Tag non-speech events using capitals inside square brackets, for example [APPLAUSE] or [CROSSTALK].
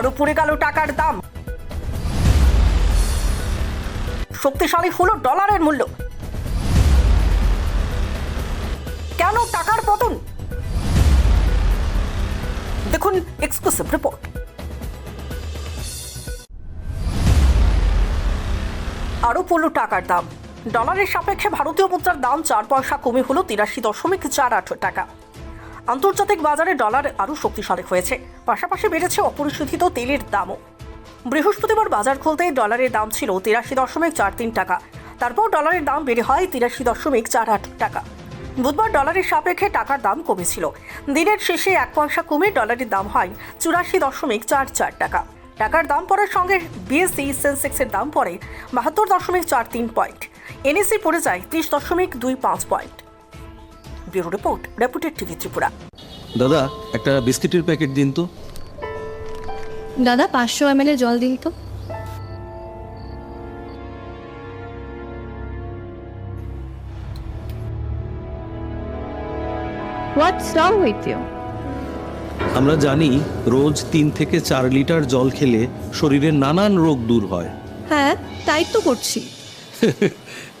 আরও পড়ে গেল টাকার দাম। শক্তিশালী হলো ডলারের মূল্য। কেন টাকার পতন? দেখুন এক্সক্লুসিভ রিপোর্ট আরও পড়ল টাকার দাম। ডলারের সাপেক্ষে ভারতীয় মুদ্রার দাম চার পয়সা কমে হলো তিরাশি দশমিক চার আট টাকা। আন্তর্জাতিক বাজারে ডলার আরও শক্তিশালী হয়েছে। পাশাপাশি বেড়েছে অপরিশোধিত তেলের দামও। বৃহস্পতিবার বাজার খুলতে ডলারের দাম ছিল তিরাশি দশমিক চার তিন টাকা। তারপর ডলারের দাম বেড়ে হয় তিরাশি দশমিক চার আট টাকা। বুধবার ডলারের সাপেক্ষে টাকার দাম কমেছিল। দিনের শেষে এক পয়সা কমে ডলারের দাম হয় চুরাশি দশমিক চার চার টাকা। টাকার দাম পড়ার সঙ্গে বিএসসি সেন্সেক্সের দাম পড়ে বাহাত্তর দশমিক চার তিন পয়েন্ট। এনএসি পড়ে যায় ত্রিশ দশমিক দুই পাঁচ point. Bureau report reputed TV Tripura. দাদা একটা বিস্কিটের প্যাকেট দিন তো। দাদা পাঁচশো এম জল দিন তো। হোয়াটস রং উইথ ইউ আমরা জানি রোজ তিন থেকে চার লিটার জল খেলে শরীরের নানান রোগ দূর হয়। হ্যাঁ তাই তো করছি। [LAUGHS]